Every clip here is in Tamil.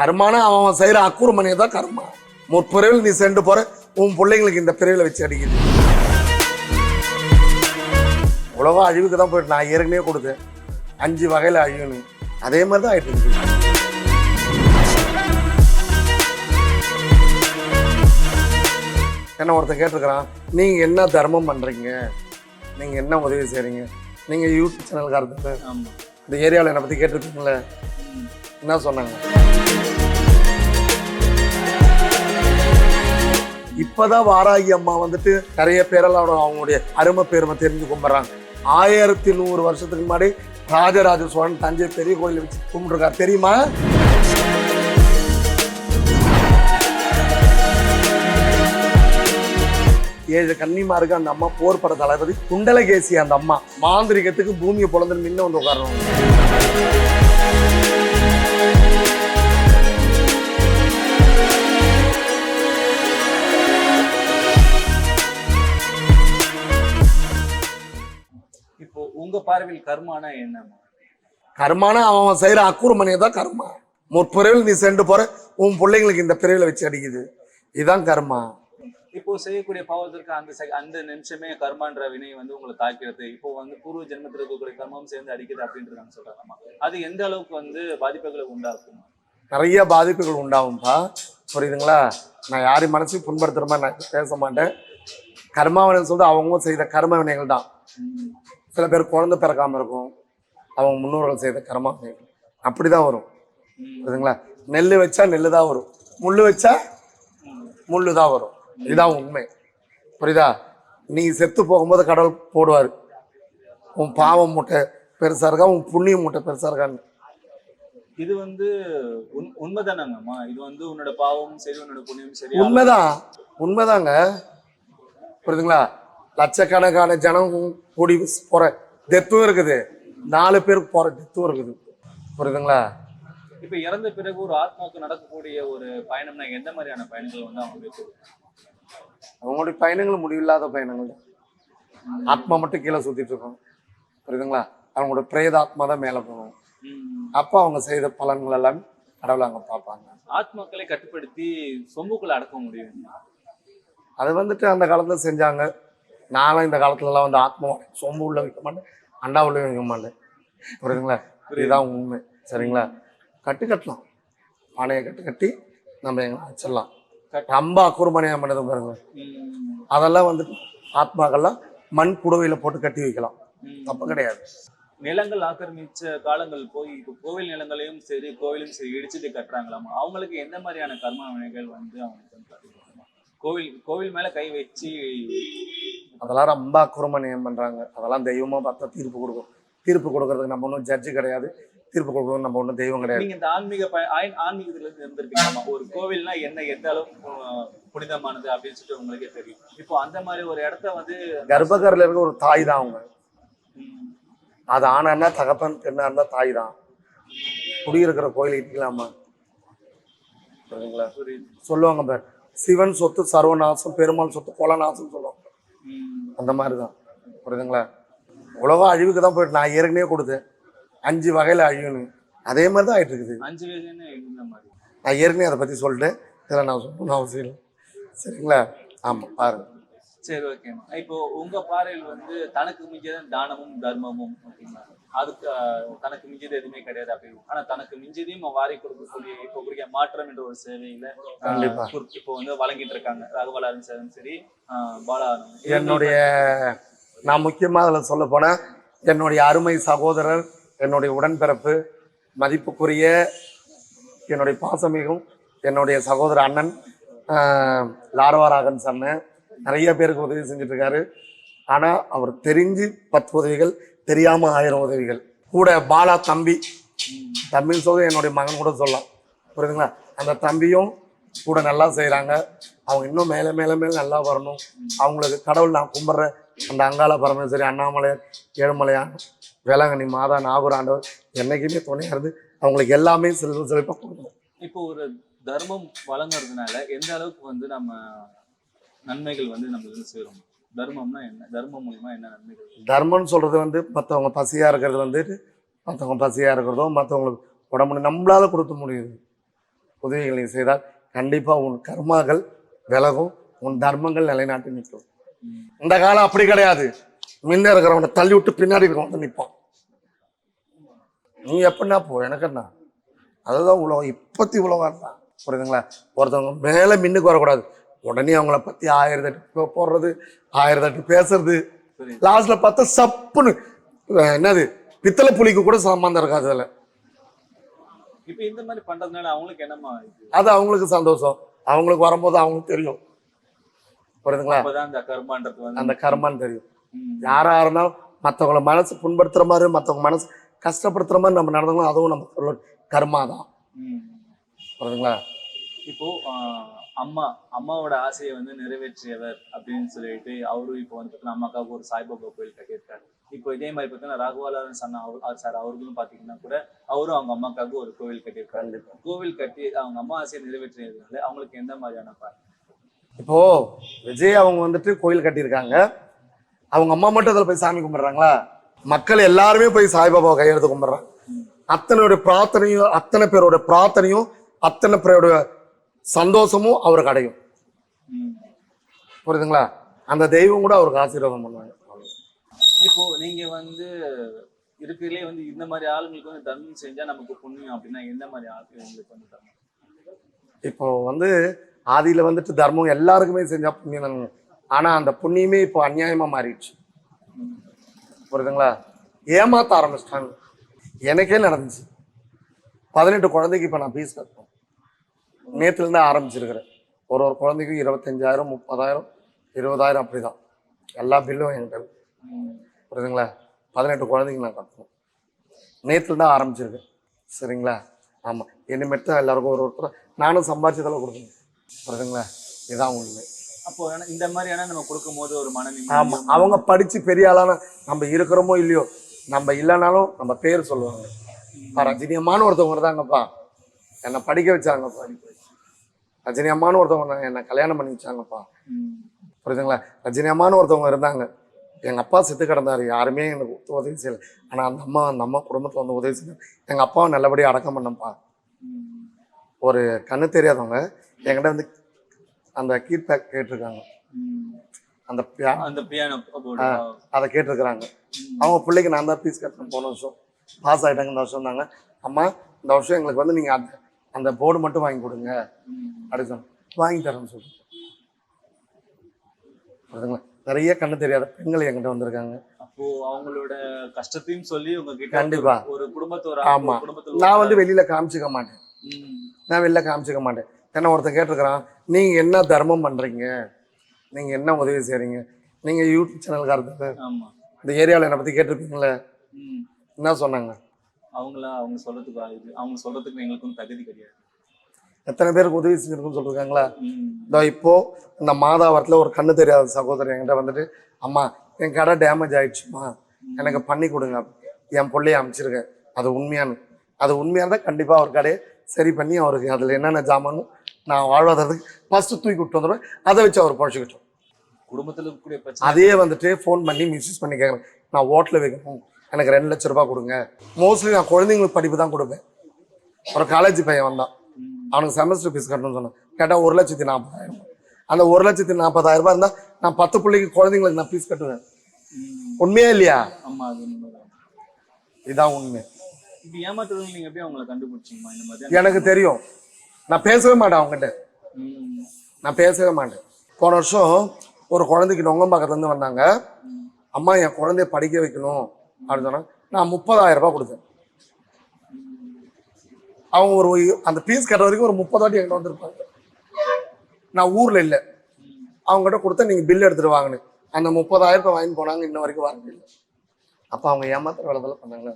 கர்மானா அவன் அவன் செய்யற அக்குறுமணியை தான் கர்மா. முற்பிறவில் நீ சென்று போற உன் பிள்ளைங்களுக்கு இந்த பிறவில வச்சு அடிக்குது உலகம் அழிவுக்கு தான் போயிட்டு நான் ஏற்கனவே கொடுத்தேன். அஞ்சு வகையில அழியணும். அதே மாதிரி தான் ஆயிட்டு இருக்கு. என்ன ஒருத்தன் கேட்டிருக்கிறான் நீங்க என்ன தர்மம் பண்றீங்க? நீங்க என்ன உதவி செய்றீங்க? நீங்க யூடியூப் சேனல்காரத்து ஆமா. இந்த ஏரியாவில் என்னை பத்தி கேட்டிருப்பீங்களே. என்ன சொன்னாங்க? இப்பதான் வாராகி அம்மா வந்துட்டு நிறைய பேரெல்லாம் அவங்களுடைய அருமை பெருமை தெரிஞ்சு கும்பிட்றாங்க. ஆயிரத்தி நூறு வருஷத்துக்கு முன்னாடி ராஜராஜ சோழன் தஞ்சை பெரிய கோயில் வச்சு கும்பிட்டுருக்காரு. தெரியுமா? ஏழு கன்னிமாருக்கு அந்த அம்மா போர் பட தளபதி குண்டலகேசி அந்த அம்மா. மாந்திரிகத்துக்கு பூமியை பொழந்து முன்ன வந்து உட்காரணும். உங்க பார்வையில் கர்மானா என்னம்மா கர்மானா அவன் செய்யற அக்குறுமணியை தான் கர்மா. முற்பிறவில் நீ சென்று போற உன் பிள்ளைங்களுக்கு இந்த பிறவில வச்சு அடிக்குது. இதுதான் கர்மா. இப்போ செய்யக்கூடிய பாவத்திற்கு அந்த அந்த நிமிஷமே கர்மான்ற வினை வந்து உங்களை தாக்கிறது. இப்போ வந்து பூர்வ ஜென்மத்தில் இருக்கக்கூடிய கர்மம் சேர்ந்து அடிக்குது அப்படின்ட்டு சொல்றாங்கம்மா அது எந்த அளவுக்கு வந்து பாதிப்புகளை உண்டாக்கும்? நிறைய பாதிப்புகள் உண்டாகும்பா. புரியுதுங்களா? நான் யாரையும் மனசையும் புண்படுத்துற மாதிரி நான் பேச மாட்டேன். கர்மாவனை சொல்லிட்டு அவங்க செய்த கர்ம வினைகள் தான். சில பேர் குழந்தை பிறக்காம இருக்கும். அவங்க முன்னோர்கள் செய்த கர்ம. வினைகள் அப்படிதான் வரும். புரியுதுங்களா? நெல் வச்சா நெல் தான் வரும். முள்ளு வச்சா முள்ளு தான் வரும். இதுதான் உண்மை. புரியுதா? நீ செத்து போகும்போது கடவுள் போடுவார். உன் பாவம் மூட்டை பெருசா இருக்கா? உன் புண்ணிய மூட்டை பெருசா இருக்கான்னு. இது வந்து உண் உண்மைதானாங்கம்மா? இது வந்து உன்னோட பாவம் சரி உன்னோட புண்ணியம் சரி. உண்மைதான். உண்மைதாங்க. புரியுதுங்களா? லட்சக்கணக்கான ஜனம் கூடி போற டெத்தும் இருக்குது. நாலு பேருக்கு போற டெத்தும் இருக்குது. புரியுதுங்களா? இப்ப இறந்த பிறகு ஒரு ஆத்மாவுக்கு நடக்கக்கூடிய ஒரு பயணம்னா எந்த மாதிரியான பயணங்கள் வந்து அவங்க மேற்கொள்ளும்? அவங்களுடைய பயணங்கள் முடிவில்லாத பயணங்கள். ஆத்மா மட்டும் கீழே சுத்திட்டு இருக்கும் புரியுதுங்களா? அவங்களோட பிரேத ஆத்மா தான் மேலே போகும் ம். அப்போ அவங்க செய்த பலன்கள் எல்லாம் கடவுளை அங்கே பார்ப்பாங்க. ஆத்மாக்களை கட்டுப்படுத்தி சொம்புக்குள்ள அடக்க முடியும். அது வந்துட்டு அந்த காலத்துல செஞ்சாங்க. நானும் இந்த காலத்துலலாம் வந்து ஆத்மா சொம்பு உள்ள வைக்க மாட்டேன் அண்டா உள்ள வைக்க மாட்டேன். புரியுதுங்களா? இதுதான் உண்மை. சரிங்களா? கட்டு கட்டலாம். பானையை கட்டு கட்டி நம்ம எங்களை வச்சிடலாம் ரொம்ப அக்குறுமணியாக பண்ணது பாருங்க. அதெல்லாம் வந்துட்டு ஆத்மாக்கள்லாம் மண் குடுவையில போட்டு கட்டி வைக்கலாம். தப்பு கிடையாது. நிலங்கள் ஆக்கிரமிச்ச காலங்கள் போய் இப்போ கோவில் நிலங்களையும் சரி கோவிலும் சரி இடிச்சுட்டு கட்டுறாங்களாமா? அவங்களுக்கு எந்த மாதிரியான கர்ம வினைகள் வந்து அவங்களுக்கு வந்து? கோவில் கோவில் மேல கை வச்சு அதெல்லாம் ரொம்ப அக்குறுமணியம் பண்றாங்க. அதெல்லாம் தெய்வமா பார்த்தா தீர்ப்பு கொடுக்கும். தீர்ப்பு கொடுக்கறதுக்கு நம்ம ஒன்றும் ஜட்ஜு கிடையாது. தீர்ப்பு கொடுக்கறதுக்கு நம்ம ஒன்றும் தெய்வம் கிடையாது. நீங்க இந்த ஆன்மீக ஆன்மீகத்துல இருந்து இருந்திருப்பீங்கம்மா ஒரு கோவில்னா என்ன எந்த அளவுக்கு புனிதமானது அப்படின்னு சொல்லிட்டு உங்களுக்கே தெரியும். இப்போ அந்த மாதிரி ஒரு இடத்த வந்து கர்ப்பகரில் இருக்க ஒரு தாய் தான் அவங்க. அது ஆனா தகப்பன் பெண்ணா இருந்தா தாய் தான். குடியிருக்கிற கோயில் புரியுது. சொல்லுவாங்க பார். சிவன் சொத்து சர்வநாசம் பெருமாள் சொத்து கொலநாசம் சொல்லுவாங்க ம், அந்த மாதிரி தான் புரியுதுங்களா? உலகம் அழிவுக்கு தான் போயிட்டு நான் ஏற்கனவே கொடுத்தேன். அஞ்சு வகையில அழியணும் அதே மாதிரி தான் ஆயிட்டு இருக்குது நான் ஏற்கனவே அதை பத்தி சொல்லிட்டேன். இதில் நான் சொல்லணும்னு அவசியம் இல்லை. சரிங்களா? ஆமா பாருங்க. சரி ஓகேம்மா இப்போ உங்க பார்வையில் வந்து தனக்கு மிஞ்சியதான் தானமும் தர்மமும் ஓகேங்களா அதுக்கு தனக்கு மிஞ்சியது எதுவுமே கிடையாது அப்படின்னு ஆனா தனக்கு மிஞ்சியதையும் வாரி கொடுக்கக்கூடிய இப்போ குறிக்க மாற்றம் என்ற ஒரு சேவையில இப்போ வந்து வழங்கிட்டு இருக்காங்க. ராகவலாரும் சரி சரி பாலாரும் என்னுடைய நான் முக்கியமாக அதில் சொல்ல போனால் என்னுடைய அருமை சகோதரர் என்னுடைய உடன்பிறப்பு மதிப்புக்குரிய என்னுடைய பாசமிகும் என்னுடைய சகோதர அண்ணன் லாரவாராகன் சொன்னேன் நிறைய பேருக்கு உதவி செஞ்சுட்டு இருக்காரு ஆனால் அவர் தெரிஞ்சு பத்து உதவிகள் தெரியாமல் ஆயிரம் உதவிகள். கூட பாலா தம்பி தம்பின்னு சொல்லி என்னுடைய மகன் கூட சொல்லலாம். புரியுதுங்களா? அந்த தம்பியும் கூட நல்லா செய்கிறாங்க அவங்க இன்னும் மேலே மேலே மேலே நல்லா வரணும். அவங்களுக்கு கடவுள் நான் கும்பிட்ற அந்த அங்காள பரமேஸ்வரி அண்ணாமலையார் ஏழுமலையான் வேளாங்கண்ணி மாதா நாகூர் ஆண்டவர் என்னைக்குமே துணையாக இருந்து அவங்களுக்கு எல்லாமே செல்வ செழிப்பாக கொடுக்கணும். இப்போ ஒரு தர்மம் வழங்குறதுனால எந்த அளவுக்கு வந்து நம்ம நன்மைகள் வந்து நம்மளுக்கு சேரும். தர்மம்னா என்ன? தர்மம் மூலியமா என்ன நன்மைகள்? தர்மம்னு சொல்கிறது வந்து மற்றவங்க பசியாக இருக்கிறது வந்துட்டு மற்றவங்க பசியாக இருக்கிறதோ மற்றவங்களுக்கு உடம்பு நம்மளால கொடுக்க முடியுது. உதவிகளை செய்தால் கண்டிப்பா உன் கர்மாக்கள் விலகும் உன் தர்மங்கள் நிலைநாட்டி நிற்கும். இந்த காலம் அப்படி கிடையாது. முன்ன இருக்கிறவனை தள்ளி விட்டு பின்னாடி இருக்கிறவன் நிற்பான். நீ எப்படின்னா போ எனக்கு என்ன? அதுதான் உலகம். இப்பத்தி உலகம் தான் புரியுதுங்களா? ஒருத்தவங்க மேலே மின்னுக்கு வரக்கூடாது. உடனே அவங்கள பற்றி ஆயிரத்தி எட்டு போடுறது ஆயிரத்தி எட்டு பேசுறது. லாஸ்ட்ல பார்த்தா சப்புன்னு என்னது பித்தளை புலிக்கு கூட சம்பந்தம் இருக்காது அதில். இப்ப இந்த மாதிரி பண்றதுனால அவங்களுக்கு என்னமா அது அவங்களுக்கு சந்தோஷம். அவங்களுக்கு வரும்போது அவங்களுக்கு தெரியும். புரியுதுங்களா? அந்த கர்மான்றது அந்த கர்மான்னு தெரியும். ம். யாரா இருந்தாலும் மற்றவங்கள மனசு புண்படுத்துற மாதிரி மற்றவங்க மனசு கஷ்டப்படுத்துற மாதிரி நம்ம நடந்தோம்னா அதுவும் நம்ம சொல்ல கர்மா தான். புரியுதுங்களா? இப்போ அம்மா அம்மாவோட ஆசையை வந்து நிறைவேற்றியவர் அப்படின்னு சொல்லிட்டு அவரும் இப்போ வந்து பார்த்தீங்கன்னா அம்மாக்காக ஒரு சாய்பாபா கோயில் கட்டியிருக்காரு இப்போ இதே மாதிரி பார்த்தீங்கன்னா ராகவாலன் சன்னா அவர் சார் அவர்களும் பார்த்தீங்கன்னா கூட அவரும் அவங்க அம்மாக்காக ஒரு கோவில் கட்டியிருக்காரு. கோவில் கட்டி அவங்க அம்மா ஆசையை நிறைவேற்றியதுனால அவங்களுக்கு எந்த மாதிரியான பா- இப்போ விஜய் அவங்க வந்துட்டு கோயில் கட்டியிருக்காங்க. அவங்க அம்மா மட்டும் அதில் போய் சாமி கும்பிடுறாங்களா? மக்கள் எல்லாருமே போய் சாய்பாபா கையெழுத்து கும்பிடுறாங்க. அத்தனையோட பிரார்த்தனையும் அத்தனை பேரோட பிரார்த்தனையும் அத்தனை பேரோட சந்தோஷமும் அவருக்கு அடையும். புரியுதுங்களா? அந்த தெய்வம் கூட அவருக்கு ஆசீர்வாதம் பண்ணுவாங்க. இப்போ நீங்க வந்து இருக்கிறதுலே வந்து இந்த மாதிரி ஆளுங்களுக்கு வந்து தர்மம் செஞ்சா நமக்கு புண்ணியம் அப்படின்னா எந்த மாதிரி ஆளுக்கு உங்களுக்கு வந்து தர்மம்? இப்போ வந்து ஆதியில வந்துட்டு தர்மம் எல்லாருக்குமே செஞ்சா புண்ணியம் தானுங்க. ஆனா அந்த புண்ணியமே இப்போ அநியாயமா மாறிடுச்சு. புரியுதுங்களா? ஏமாத்த ஆரம்பிச்சிட்டாங்க. எனக்கே நடந்துச்சு. பதினெட்டு குழந்தைக்கு இப்போ நான் கட்டணும். நேற்றுலேருந்து ஆரம்பிச்சிருக்கிறேன். ஒரு ஒரு குழந்தைக்கும் இருபத்தஞ்சாயிரம் முப்பதாயிரம் இருபதாயிரம் அப்படிதான். எல்லா பில்லும் என்கிட்ட. புரியுதுங்களா? பதினெட்டு குழந்தைக்கு நான் கட்டணும். நேற்றுல தான் ஆரம்பிச்சிருக்கேன். சரிங்களா? ஆமாம் இனிமேட்டு தான் எல்லாருக்கும் ஒரு ஒருத்தர் நானும் சம்பாதிச்சதெல்லாம் கொடுக்கணும். புரியுதுங்களா? இதுதான் உண்மை. அப்போ இந்த மாதிரியான நம்ம கொடுக்கும்போது ஒரு மன ஆமாம் அவங்க படித்து பெரிய ஆளான நம்ம இருக்கிறோமோ இல்லையோ நம்ம இல்லைனாலும் நம்ம பேர் சொல்லுவாங்க. பா ரஜினி அம்மான்னு ஒருத்தவங்க இருந்தாங்கப்பா. என்னை படிக்க வச்சாங்கப்பா. ரஜினி அம்மான்னு ஒருத்தவங்க என்னை கல்யாணம் பண்ணி வச்சாங்கப்பா. புரியுதுங்களா? ரஜினி அம்மான்னு ஒருத்தவங்க இருந்தாங்க. எங்கள் அப்பா செத்து கிடந்தாரு. யாருமே எனக்கு உதவி செய்யலை. ஆனால் அந்த அம்மா அந்த அம்மா குடும்பத்தில் வந்து உதவி செஞ்சு எங்கள் அப்பாவை நல்லபடியாக அடக்கம் பண்ணப்பா. ஒரு கண்ணு தெரியாதவங்க என்கிட்ட வந்து அந்த கீட்பேக் கேட்டிருக்காங்க. அந்த அந்த பியானோ அதை கேட்டிருக்கிறாங்க. அவங்க பிள்ளைக்கு நான் தான் ஃபீஸ் கட்டணும் போன வருஷம். பாஸ் ஆகிட்டாங்க இந்த வருஷம் இருந்தாங்க அம்மா இந்த வருஷம் எங்களுக்கு வந்து நீங்கள் அந்த அந்த போர்டு மட்டும் வாங்கி கொடுங்க. சொன்னேன் வாங்கி தரேன்னு சொல்லி. புரியுதுங்களா நிறைய கண்ணு தெரியாத பெண்கள் என்கிட்ட வந்திருக்காங்க. அப்போ அவங்களோட கஷ்டத்தையும் சொல்லி உங்ககிட்ட கண்டிப்பா. ஒரு குடும்பத்தோட ஆமா. நான் வந்து வெளியில காமிச்சிக்க மாட்டேன். நான் வெளில காமிச்சிக்க மாட்டேன். என்ன ஒருத்தன் கேட்டிருக்கிறான் நீங்க என்ன தர்மம் பண்றீங்க? நீங்க என்ன உதவி செய்றீங்க? நீங்க யூடியூப் சேனல்காரத்துக்கு ஆமா. இந்த ஏரியாவில் என்னை பத்தி கேட்டிருப்பீங்களே. என்ன சொன்னாங்க? அவங்கள அவங்க சொல்றதுக்கு இது அவங்க சொல்றதுக்கு எங்களுக்கும் தகுதி கிடையாது. எத்தனை பேருக்கு உதவி செஞ்சிருக்குன்னு சொல்லிருக்காங்களா. இதோ இப்போ இந்த மாதாவரத்தில் ஒரு கண்ணு தெரியாத சகோதரர் என்கிட்ட வந்துட்டு அம்மா என் கடை டேமேஜ் ஆயிடுச்சுமா? எனக்கு பண்ணி கொடுங்க. என் பிள்ளைய அமைச்சிருக்கேன் அது உண்மையானு. அது உண்மையாக இருந்தால் கண்டிப்பாக அவர் கடையை சரி பண்ணி அவருக்கு அதில் என்னென்ன ஜாமானும் நான் வாழ்வாதாரத்துக்கு ஃபஸ்ட்டு தூக்கி விட்டு வந்துடுவேன். அதை வச்சு அவர் பழச்சிக்கிட்டோம் குடும்பத்தில் அதே வந்துட்டு ஃபோன் பண்ணி மிஸ்யூஸ் பண்ணி கேட்குறேன் நான் ஹோட்டலில் வைக்கணும். எனக்கு ரெண்டு லட்ச ரூபாய் கொடுங்க. மோஸ்ட்லி நான் குழந்தைங்களுக்கு படிப்பு தான் கொடுப்பேன். ஒரு காலேஜ் பையன் வந்தான். அவனுக்கு செமஸ்டர் ஃபீஸ் கட்டணும்னு சொன்னேன். கேட்டால் ஒரு லட்சத்தி நாற்பதாயிரம் அந்த ஒரு லட்சத்தி நாற்பதாயிரம் ரூபாய் இருந்தால் நான் பத்து பிள்ளைக்கு குழந்தைங்களுக்கு நான் ஃபீஸ் கட்டுவேன். உண்மையா இல்லையா? இதான் உண்மை. நீங்க எனக்கு தெரியும். நான் பேசவே மாட்டேன் அவங்ககிட்ட. நான் பேசவே மாட்டேன். போன வருஷம் ஒரு குழந்தைக்கு நொங்கம்பாக்கத்துலேருந்து வந்தாங்க. ம். அம்மா என் குழந்தைய படிக்க வைக்கணும். அப்படின்னு சொன்னாங்க நான் முப்பதாயிரம் ரூபாய் கொடுத்தேன். அவங்க ஒரு அந்த ஃபீஸ் கட்டுற வரைக்கும் ஒரு முப்பது வாட்டி என்கிட்ட வந்திருப்பாங்க. நான் ஊரில் இல்லை. அவங்ககிட்ட கொடுத்தா நீங்கள் பில் எடுத்துட்டு வாங்கன்னு. அந்த முப்பதாயிரத்தை வாங்கி போனாங்க இன்ன வரைக்கும் இல்லை அப்போ அவங்க ஏமாத்துற வேலைதெல்லாம் பண்ணாங்க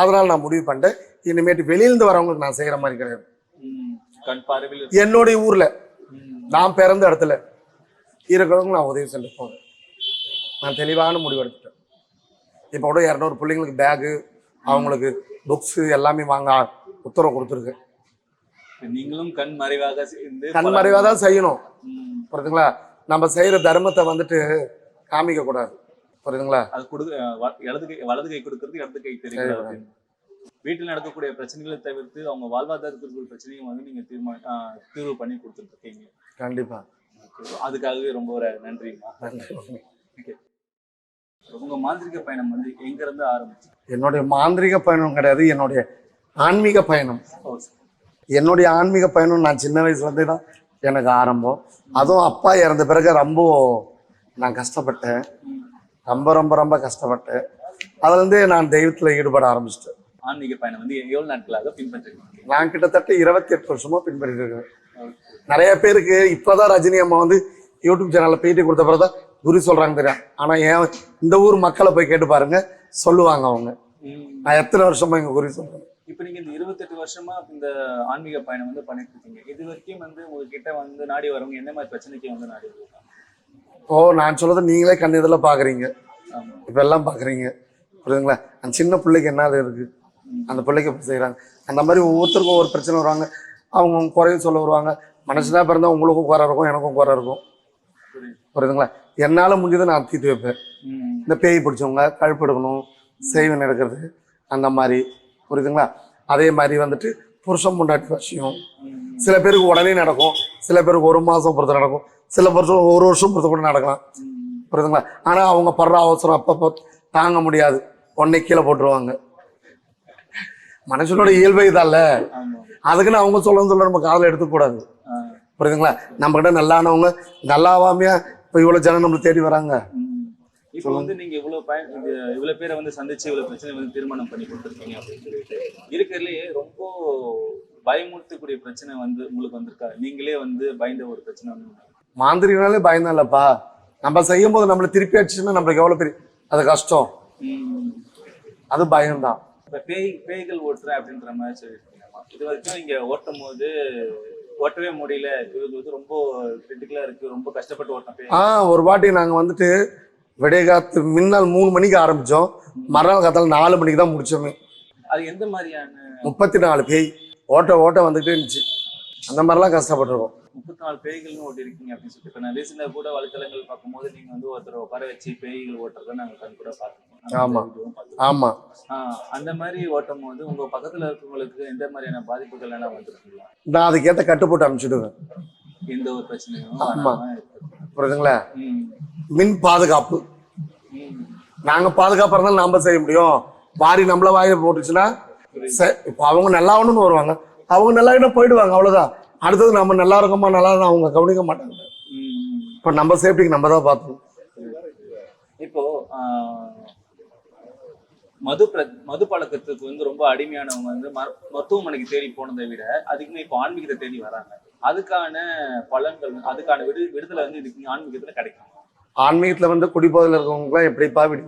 அதனால் நான் முடிவு பண்ணிட்டேன். இனிமேட்டு வெளியிலேருந்து வரவங்களுக்கு நான் செய்கிற மாதிரி கிடையாது. என்னுடைய ஊரில். நான் பிறந்த இடத்துல இருக்கிறவங்க நான் உதவி செஞ்சு போகிறேன் நான் தெளிவான முடிவு எடுத்துட்டேன் இப்போ கூட இரநூறு பிள்ளைங்களுக்கு பேகு அவங்களுக்கு புக்ஸு எல்லாமே வாங்க உத்தரவு கொடுத்துருக்கு. நீங்களும் கண் மறைவாக சேர்ந்து கண்மறைவாக தான் செய்யணும். புரியுதுங்களா? நம்ம செய்கிற தர்மத்தை வந்துட்டு காமிக்க கூடாது. புரியுதுங்களா? அது கொடு அஹ் வ- இடது கை வலது கை கொடுக்கறது இடது கை அப்படின்னு வீட்டில் நடக்கக்கூடிய பிரச்சனைகளை தவிர்த்து அவங்க வாழ்வாதாரத்திற்கு பிரச்சனையும் வந்து நீங்க தீர்மா தீர்வு பண்ணி கொடுத்துட்டு இருக்கீங்க. கண்டிப்பா. அதுக்காகவே ரொம்ப ஒரு நன்றிம்மா. நன்றி. உங்க மாந்திரிக பயணம் வந்து எங்க இருந்து ஆரம்பிச்சு? என்னுடைய மாந்திரிக பயணம் கிடையாது என்னுடைய ஆன்மீக பயணம். என்னுடைய ஆன்மீக பயணம் நான் சின்ன வயசுலேருந்தே தான் எனக்கு ஆரம்பம். அதுவும் அப்பா இறந்த பிறகு ரொம்ப நான் கஷ்டப்பட்டேன். ரொம்ப ரொம்ப ரொம்ப கஷ்டப்பட்டேன். அதுலேருந்தே நான் தெய்வத்தில் ஈடுபட ஆரம்பிச்சிட்டேன். ஆன்மீக பயணம் வந்து எவ்வளவு நாட்களாக பின்பற்றிருக்கீங்க? நான் கிட்டத்தட்ட இருபத்தி எட்டு வருஷமா பின்பற்றிட்டு இருக்கேன் நிறைய பேருக்கு இப்போதான் ரஜினி அம்மா வந்து யூடியூப் சேனலில் பேட்டி கொடுத்த பிறகு தான் குரு சொல்றாங்க தெரியும் ஆனால் ஏன் இந்த ஊர் மக்களை போய் கேட்டு பாருங்க. சொல்லுவாங்க அவங்க. நான் எத்தனை வருஷமா எங்க குறி சொல்றேன். இப்ப நீங்க இந்த இருபத்தெட்டு வருஷமா இந்த ஆன்மீக பயணம் வந்து பண்ணிட்டு இருக்கீங்க. இது வரைக்கும் வந்து உங்ககிட்ட வந்து நாடி வரவங்க என்ன மாதிரி பிரச்சனைக்கு வந்து நாடி வருவாங்க ஓ நான் சொல்றதை நீங்களே கண் இதில் பார்க்குறீங்க ஆமா. இப்போ எல்லாம் பார்க்குறீங்க புரியுதுங்களா? அந்த சின்ன பிள்ளைக்கு என்ன அது இருக்கு அந்த பிள்ளைக்கு இப்படி செய்கிறாங்க அந்த மாதிரி ஒவ்வொருத்தருக்கும் ஒவ்வொரு பிரச்சனை வருவாங்க. அவங்க அவங்க குறைய சொல்ல வருவாங்க. மனுஷனாக பிறந்தா உங்களுக்கும் குறை இருக்கும் எனக்கும் குறை இருக்கும். புரியுது. புரியுதுங்களா? என்னால் முடிஞ்சதை நான் தீர்த்து வைப்பேன். இந்த பேய் பிடிச்சவங்க கழுப்பு எடுக்கணும் செய்வன் எடுக்கிறது அந்த மாதிரி. புரியுதுங்களா? அதே மாதிரி வந்துட்டு புருஷன் பொண்டாட்டி விஷயம். சில பேருக்கு உடனே நடக்கும். சில பேருக்கு ஒரு மாதம் பொறுத்து நடக்கும். சில வருஷம் ஒரு வருஷம் பொறுத்து கூட நடக்கலாம். புரியுதுங்களா? ஆனால் அவங்க படுற அவசரம் அப்பப்போ தாங்க முடியாது. உடனே கீழே போட்டுருவாங்க. மனுஷனோட இயல்பை இதால. அதுக்குன்னு அவங்க சொல்லணும் சொல்ல நம்ம காதில் எடுத்துக்கூடாது. புரியுதுங்களா? நம்ம கிட்ட நல்லானவங்க நல்லாவாமையா இப்போ இவ்வளோ ஜனம் நம்மளை தேடி வராங்க. இப்போ வந்து நீங்க இவ்வளவு பயன் இவ்வளவு பேரை வந்து சந்திச்சு இவ்வளவு பிரச்சனை வந்து திருமணம் பண்ணி கொடுத்துருக்கீங்க அப்படின்னு சொல்லிட்டு இருக்கிறதுலயே ரொம்ப பயமுறுத்தக்கூடிய பிரச்சனை வந்து உங்களுக்கு வந்திருக்கா நீங்களே வந்து பயந்த ஒரு பிரச்சனை வந்து? மாந்திரிகனாலே பயந்தான் இல்லப்பா நம்ம செய்யும் போது நம்மளை திருப்பி அடிச்சுன்னா நம்மளுக்கு எவ்வளோ பெரிய அது கஷ்டம். அது பயம்தான் இப்ப பேய் பேய்கள் ஓட்டுறேன் அப்படின்ற மாதிரி சொல்லியிருக்கீங்கம்மா இது வரைக்கும் இங்க ஓட்டும் போது ஓட்டவே முடியல. இது வந்து ரொம்ப கிரிட்டிக்கலா இருக்கு. ரொம்ப கஷ்டப்பட்டு ஓட்டம் பேய் ஆ ஒரு வாட்டி நாங்கள் வந்துட்டு விடிய காத்து முன்னால் மூணு மணிக்கு ஆரம்பித்தோம் மறுநாள் காத்தால நாலு மணிக்கு தான் முடிச்சோமே. அது எந்த மாதிரியான முப்பத்தி நாலு பேய். ஓட்ட ஓட்ட வந்துட்டே இருந்துச்சு. அந்த மாதிரிலாம் கஷ்டப்பட்டிருக்கோம். முப்பத்தி நாலு பேய்கள்னு ஓட்டி இருக்கீங்க அப்படின்னு சொல்லிட்டு இப்ப நான் ரீசெண்டா கூட வலைத்தளங்கள் பார்க்கும்போது நீங்க வந்து ஒருத்தர் உட்கார வச்சு பேய்கள் ஓட்டுறதை நாங்க கண் கூட பார்த்தோம் ஆமா. பார்த்தோம். ஆஹ் அந்த மாதிரி ஓட்டும் போது உங்க பக்கத்துல இருக்கவங்களுக்கு எந்த மாதிரியான பாதிப்புகள் எல்லாம் வந்திருக்குங்களா நான் அதுக்கேற்ற கட்டுப்போட்டு அனுப்பிச்சிடுவேன் எந்த ஒரு பிரச்சனையும் ஆமா. புரியுதுங்களா. மின் பாதுகாப்பு ம். நாங்கள் பாதுகாப்பாக இருந்தாலும் நாம செய்ய முடியும் வாரி நம்மள வாயில போட்டுச்சுன்னா இப்போ அவங்க நல்லா ஆகணும்னு வருவாங்க அவங்க நல்லா கிட்ட போயிடுவாங்க அவ்வளோதான் அடுத்தது நம்ம நல்லா இருக்கோமா நல்லா அவங்க கவனிக்க மாட்டாங்க. இப்போ நம்ம சேஃப்டிக்கு நம்ம தான் பார்த்துக்கணும் இப்போ மது பிர மது பழக்கத்துக்கு வந்து ரொம்ப அடிமையானவங்க வந்து மரு- மருத்துவமனைக்கு தேடி போனதை விட அதிகமா இப்போ ஆன்மீகத்தை தேடி வராங்க. அதுக்கான பலன்கள் அதுக்கான விடு விடுதலை வந்து இதுக்கு ஆன்மீகத்துல கிடைக்கும். ஆன்மீகத்தில் வந்து குடிபோதையில் இருக்கவங்களாம் எப்படிப்பா விடு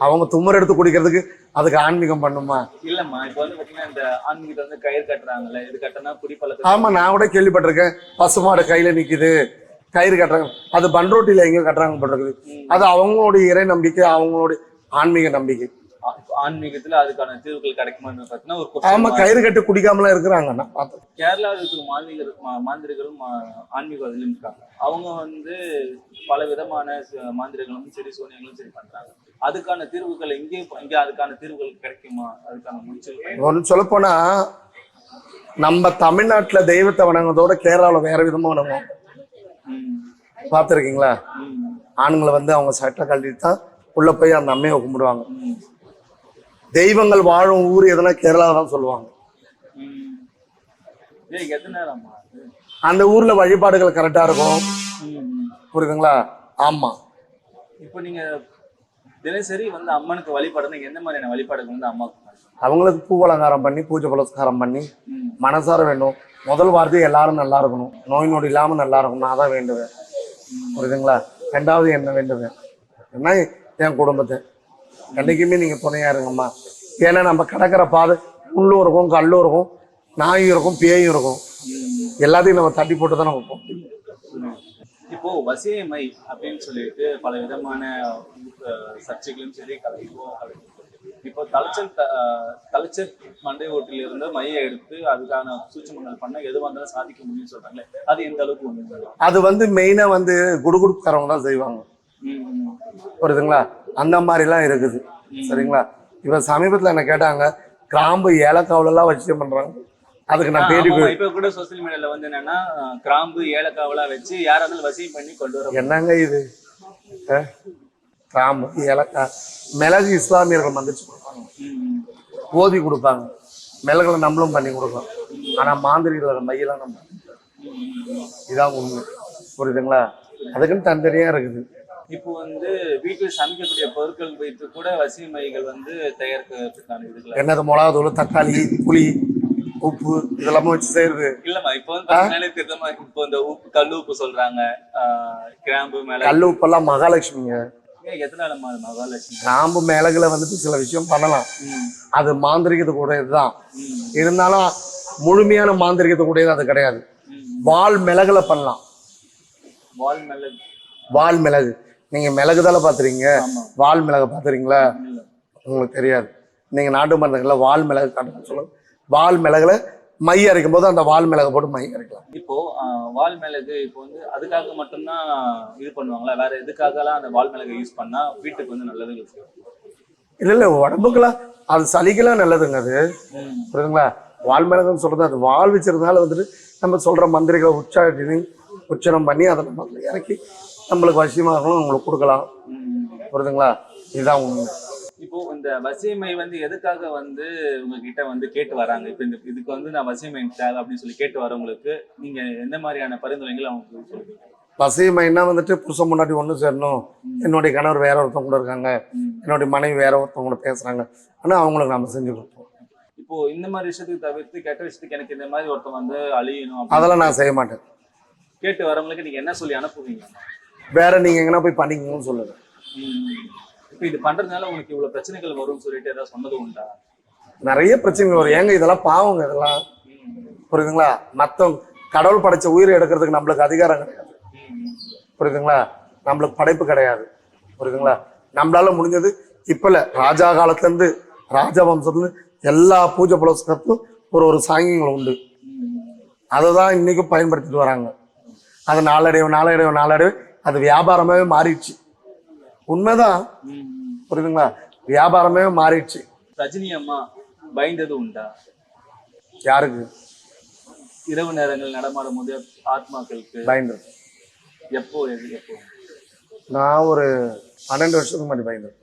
அவங்க தும்மர் எடுத்து குடிக்கிறதுக்கு அதுக்கு ஆன்மீகம் பண்ணுமா? இல்லம்மா இப்போ வந்து பாத்தீங்கன்னா இந்த ஆன்மீகத்தை வந்து கயிறு கட்டுறாங்கல்ல இது கட்டினா குடிப்பழக்கம் ஆமா நான் கூட கேள்விப்பட்டிருக்கேன். பசுமாடு கையில நிக்குது கயிறு கட்டுறாங்க. அது பன்ரோட்டில எங்கேயோ கட்டுறாங்க போட்டிருக்குது. அது அவங்களுடைய இறை நம்பிக்கை அவங்களுடைய ஆன்மீக நம்பிக்கை. ஆன்மீகத்துல அதுக்கான தீர்வுகள் கிடைக்குமான்னு பாத்தீங்கன்னா ஒரு ஆமா கயிறு கட்டி குடிக்காமலாம் இருக்கிறாங்க நான் பார்த்தேன் கேரளாவில் இருக்கிற மாந்திரிகர் மா- மாந்திரிகளும் மா- ஆன்மீகவாதிகளும் இருக்காங்க. அவங்க வந்து பல விதமான மாந்திரிகளும் சரி சோனியங்களும் சரி பண்றாங்க. அதுக்கான தீர்வுகள் இங்கே இங்கே அதுக்கான தீர்வுகள் கிடைக்குமா? அதுக்கான முடிச்சு ஒன்று சொல்லப்போனா நம்ம தமிழ்நாட்டுல தெய்வத்தை வணங்குறதோட கேரளாவில் வேற விதமா வணங்குவோம் பார்த்துருக்கீங்களா? ஆண்களை வந்து அவங்க சட்டை கழட்டிட்டு தான் உள்ள போய் அந்த அம்மையை கும்பிடுவாங்க. தெய்வங்கள் வாழும் ஊர் எதுனா கேரளா தான் சொல்லுவாங்க? அந்த ஊர்ல வழிபாடுகள் கரெக்டா இருக்கும். புரியுதுங்களா? ஆமா. இப்போ நீங்க தினசரி வந்து அம்மனுக்கு வழிபாடுனா எந்த மாதிரியான வழிபாடுகள் வந்து அம்மாவுக்கு? அவங்களுக்கு பூ அலங்காரம் பண்ணி பூஜை புலஸ்காரம் பண்ணி. மனசார வேண்டும் முதல் வார்த்தை எல்லாரும் நல்லா இருக்கணும். நோய் நொடி இல்லாம நல்லா இருக்கணும். நான் தான் வேண்டுவேன். புரியுதுங்களா? ரெண்டாவது என்ன வேண்டுவேன்? என்ன என் குடும்பத்தை? என்னைக்குமே நீங்க துணையா இருங்கம்மா ஏன்னா நம்ம கடக்கிற பாதை முள்ளும் இருக்கும் கல்லும் இருக்கும் நாயும் இருக்கும் பேயும் இருக்கும் எல்லாத்தையும் நம்ம தட்டி போட்டு தான் நம்ம போக முடியும். இப்போ வசியமை அப்படின்னு சொல்லிட்டு பல விதமான சர்ச்சைகளும் சரி கலைக்கும் இப்போ தலைச்சல் தலைச்சல் மண்டை ஓட்டில இருந்து மைய எடுத்து அதுக்கான சூட்சமங்கள் பண்ண எதுவாக இருந்தாலும் சாதிக்க முடியும்னு சொல்றாங்களே அது எந்த அளவுக்கு உண்மை அது வந்து மெயினா வந்து குடுகுடுக்காரவங்க தான் செய்வாங்க. புரியுதுங்களா? அந்த மாதிரிலாம் இருக்குது. சரிங்களா? இப்போ சமீபத்தில் என்ன கேட்டாங்க? கிராம்பு ஏலக்காவுல எல்லாம் வசியம் பண்றாங்க. அதுக்கு நான் ஆமா, இப்ப கூட சோசியல் மீடியால வந்து என்னன்னா கிராம்பு ஏலக்காவெல்லாம் வச்சு யாராவது வசியம் பண்ணி கொண்டு வர என்னங்க இது? கிராம்பு ஏலக்காய் மிளகு இஸ்லாமியர்கள் மந்திரிச்சு கொடுப்பாங்க. ஓதி கொடுப்பாங்க. மிளகுல நம்மளும் பண்ணி கொடுக்கலாம். ஆனா மாந்திரிகளோட மையெல்லாம் நம்ம இதான் உண்மை. புரியுதுங்களா? அதுக்குன்னு தனித்தனியா இருக்குது. இப்போ வந்து வீட்டில் சமைக்கக்கூடிய பொருட்கள் வைத்து கூட வசிய மைகள் வந்து தயாரிக்கிறதுக்கான இதுல என்னது மிளகாத்தூள் தக்காளி புளி உப்பு இதெல்லாமே வச்சு செய்யறது? இல்லம்மா இப்போ வந்து பாத்தீங்கன்னாலே தெரியுமா இப்போ இந்த உப்பு கல் உப்பு சொல்றாங்க. கிராம்பு மிளகு கல் உப்பெல்லாம் மகாலட்சுமிங்க. ஏன் எத்தனால மகாலட்சுமி? கிராம்பு மிளகுல வந்துட்டு சில விஷயம் பண்ணலாம். அது மாந்திரிகத்துக்கு கூடியதுதான் ம், இருந்தாலும் முழுமையான மாந்திரிகத்துக்கு கூடியது அது கிடையாது. வால் மிளகுல பண்ணலாம். வால் மிளகு. வால் மிளகு. நீங்க மிளகு தானே பாத்துறீங்க? வால் மிளகு பாத்துறீங்களா. உங்களுக்கு தெரியாது. நீங்க நாட்டு மருந்துகள்ல வால் மிளகு காட்டுங்க சொல்லுங்க. வால் மிளகுல மை அரைக்கும் போது அந்த வால் மிளகு போட்டு மை அரைக்கலாம். இப்போ வால் மிளகு இப்போ வந்து அதுக்காக மட்டும்தான் இது பண்ணுவாங்களா? வேற எதுக்காகலாம் அந்த வால் மிளகு யூஸ் பண்ணா வீட்டுக்கு வந்து நல்லது இல்ல இல்ல உடம்புக்குலாம் அது சளிக்கெல்லாம் நல்லதுங்க அது. புரியுதுங்களா? வால் மிளகுன்னு சொல்றது அது. வால் வச்சிருந்தால வந்துட்டு நம்ம சொல்ற மந்திரிகளை உச்சாரணி உச்சனம் பண்ணி அதை நம்ம இறக்கி நம்மளுக்கு வசியமாகணும் உங்களுக்கு கொடுக்கலாம். புரியுதுங்களா இதுதான் உண்மை. இப்போ இந்த வசியமை வந்து எதுக்காக வந்து உங்ககிட்ட வந்து கேட்டு வராங்க? இப்போ இந்த இதுக்கு வந்து நான் வசியமை தேவை அப்படின்னு சொல்லி கேட்டு வரவங்களுக்கு நீங்க எந்த மாதிரியான பரிந்துரைகள் அவங்களுக்கு சொல்லுவீங்க? வசியமைன்னா வந்துட்டு புருஷன் முன்னாடி ஒன்று சேரணும். என்னுடைய கணவர் வேற ஒருத்தவங்க கூட இருக்காங்க. என்னுடைய மனைவி வேற ஒருத்தவங்க கூட பேசுறாங்க. ஆனால் அவங்களுக்கு நம்ம செஞ்சு கொடுப்போம். இப்போ இந்த மாதிரி விஷயத்துக்கு தவிர்த்து கெட்ட விஷயத்துக்கு எனக்கு இந்த மாதிரி ஒருத்தன் வந்து அழியணும் அதெல்லாம் நான் செய்ய மாட்டேன். கேட்டு வரவங்களுக்கு நீங்க என்ன சொல்லி அனுப்புவீங்க? வேற நீங்க எங்கன்னா போய் பண்ணிக்கணும்னு சொல்லுங்க. இப்போ இது பண்றதுனால உங்களுக்கு இவ்வளவு பிரச்சனைகள் வரும்னு சொல்லிட்டு ஏதாவது சொன்னது உண்டா? நிறைய பிரச்சனைகள் வரும். ஏங்க இதெல்லாம் பாவங்க இதெல்லாம். புரியுதுங்களா? மத்தவங்க கடவுள் படைச்ச உயிரை எடுக்கிறதுக்கு நம்மளுக்கு அதிகாரம் கிடையாது. புரியுதுங்களா? நம்மளுக்கு படைப்பு கிடையாது. புரியுதுங்களா? நம்மளால முடிஞ்சது இப்ப இல்ல ராஜா காலத்துல இருந்து ராஜ வம்சத்துல இருந்து எல்லா பூஜை புலஸ்கத்துக்கும் ஒரு ஒரு சாங்கியங்கள் உண்டு. அதை தான் இன்னைக்கும் பயன்படுத்திட்டு வராங்க. அது நாளடைவு நாளடைவு நாளடைவு. அது வியாபாரமாவே மாறிடுச்சு. உண்மைதான். புரியுதுங்களா? வியாபாரமே மாறிடுச்சு. ரஜினி அம்மா பயந்தது உண்டா? யாருக்கு? இரவு நேரங்கள் நடமாடும் போது ஆத்மாக்களுக்கு பயந்து எப்போ எப்போ? நான் ஒரு பன்னெண்டு வருஷத்துக்கு முன்னாடி பயந்தேன்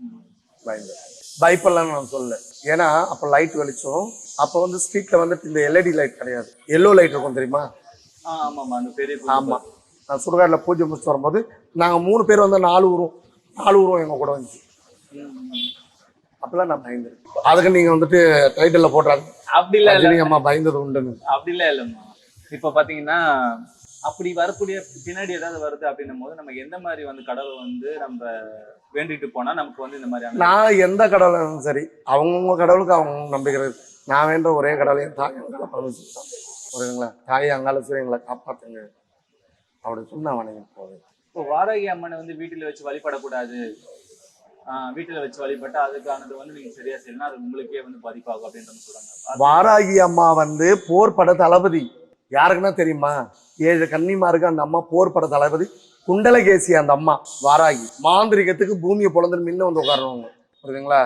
ம். பயந்தேன் பயப்படலாம்னு நான் சொல்லல. ஏன்னா அப்போ லைட் வெளிச்சம். அப்போ வந்து ஸ்ட்ரீட்ல வந்துட்டு இந்த எல்இடி லைட் கிடையாது. எல்லோ லைட் இருக்கும் தெரியுமா? ஆ ஆமாம்மா. அந்த பெரிய ஆமா. நான் சுடுகாட்டில் பூஜை முடிச்சு வரும்போது நாங்கள் மூணு பேர் வந்து நாலு உருவம் நாலு உருவம் எங்க கூட வந்துச்சு. அப்பெல்லாம் நான் பயந்துருக்கேன். அதுக்கு நீங்க வந்துட்டு டைட்டில் போடுறாங்க. அப்படி இல்ல ரஜினி அம்மா பயந்தது உண்டுன்னு. அப்படி இல்ல இல்லம்மா. இப்ப பாத்தீங்கன்னா அப்படி வரக்கூடிய பின்னாடி ஏதாவது வருது அப்படின்னும் போது நம்ம எந்த மாதிரி வந்து கடவுளை வந்து நம்ம வேண்டிட்டு போனா நமக்கு வந்து இந்த மாதிரியான நான் எந்த கடவுளும் சரி அவங்கவுங்க கடவுளுக்கு அவங்க நம்பிக்கை இருக்கு. நான் வேண்ட ஒரே கடவுளையும் தாய் அங்கால புரியுதுங்களா? தாய் அங்கால சிவன் எங்களை காப்பாத்துங்க. நான் வணங்கி போவேன் இப்போ வாராகி அம்மனை வந்து வீட்டில வச்சு வழிபடக்கூடாது. வீட்டுல வச்சு வழிபட்டா அதுக்கானது வந்து நீங்க சரியா செய்யணும் அது உங்களுக்கே வந்து பாதிப்பாகும் அப்படின்ற சொல்றாங்க. வாராகி அம்மா வந்து போர் பட தளபதி. யாருக்குன்னா தெரியுமா? ஏழு கன்னிமாருக்கு அந்த அம்மா போர் பட தளபதி. குண்டலகேசி அந்த அம்மா வாராகி. மாந்திரிகத்துக்கு பூமியை பொழந்து முன்ன வந்து உட்காருவாங்க. புரியுதுங்களா?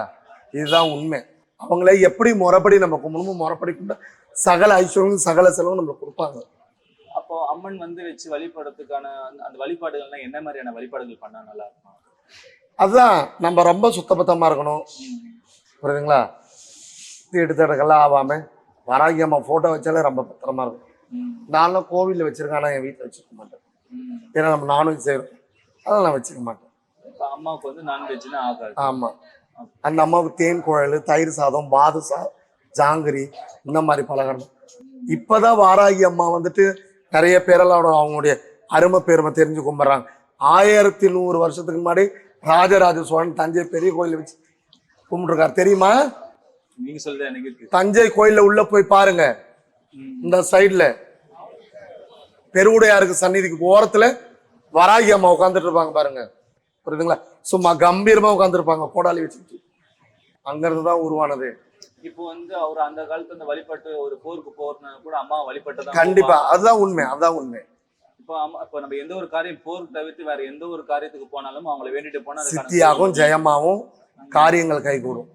இதுதான் உண்மை. அவங்களே எப்படி முறைப்படி நம்ம கும்பிடணும் முறைப்படி கும்பிட்டா சகல ஐஸ்வர்யம் சகல செலவும் நம்மளுக்கு கொடுப்பாங்க. அப்போ அம்மன் வந்து வச்சு வழிபடுறதுக்கான அந்த- வழிபாடுகள்லாம் என்ன மாதிரியான வழிபாடுகள் பண்ணா நல்லா இருக்கும்? அதுதான் நம்ம ரொம்ப சுத்தபத்தமா இருக்கணும். புரியுதுங்களா? தீட்டு தடக்கெல்லாம் ஆகாம வாராகி அம்மா போட்டோ வச்சாலே ரொம்ப பத்திரமா இருக்கும். நான்லாம் கோவிலில் வச்சிருக்கேன் ஆனால் என் வீட்டில் வச்சுக்க மாட்டேன். ஏன்னா நம்ம நான்வெஜ் செய்கிறோம் அதெல்லாம் நான் வச்சுக்க மாட்டேன். அம்மாவுக்கு வந்து நான்வெஜ்னா ஆகாது. ஆமாம் அந்த அம்மாவுக்கு தேன் குழல் தயிர் சாதம் பாதுசா ஜாங்கிரி இந்த மாதிரி பலகாரம். இப்போதான் வாராகி அம்மா வந்துட்டு நிறைய பேரெல்லாம் அவங்களுடைய அருமை பெருமை தெரிஞ்சு கும்பிட்றாங்க. ஆயிரத்தி நூறு வருஷத்துக்கு முன்னாடி ராஜராஜ சோழன் தஞ்சை பெரிய கோயில் வச்சு கும்பிட்டுருக்காரு. தெரியுமா? நீங்க இருக்கு. தஞ்சை கோயில்ல உள்ள போய் பாருங்க. இந்த சைடுல. பெருவுடையாருக்கு சந்நிதிக்கு ஓரத்துல வராகி அம்மா உட்காந்துட்டு இருப்பாங்க பாருங்க. புரியுதுங்களா? சும்மா கம்பீரமா உட்காந்துருப்பாங்க கோடாலி வச்சுட்டு அங்கிருந்து தான் உருவானது. இப்போ வந்து அவர் அந்த காலத்துல இந்த வழிபட்டு ஒரு போருக்கு போறதுனா கூட அம்மா வழிபட்டு கண்டிப்பா. அதுதான் உண்மை அதுதான் உண்மை. இப்போ அம்மா இப்போ நம்ம எந்த ஒரு காரியம் போர் தவிர்த்து வேற எந்த ஒரு காரியத்துக்கு போனாலும் அவங்கள வேண்டிட்டு போனா சித்தியாகவும் ஜெயமாவும் காரியங்கள் கைகூடும்.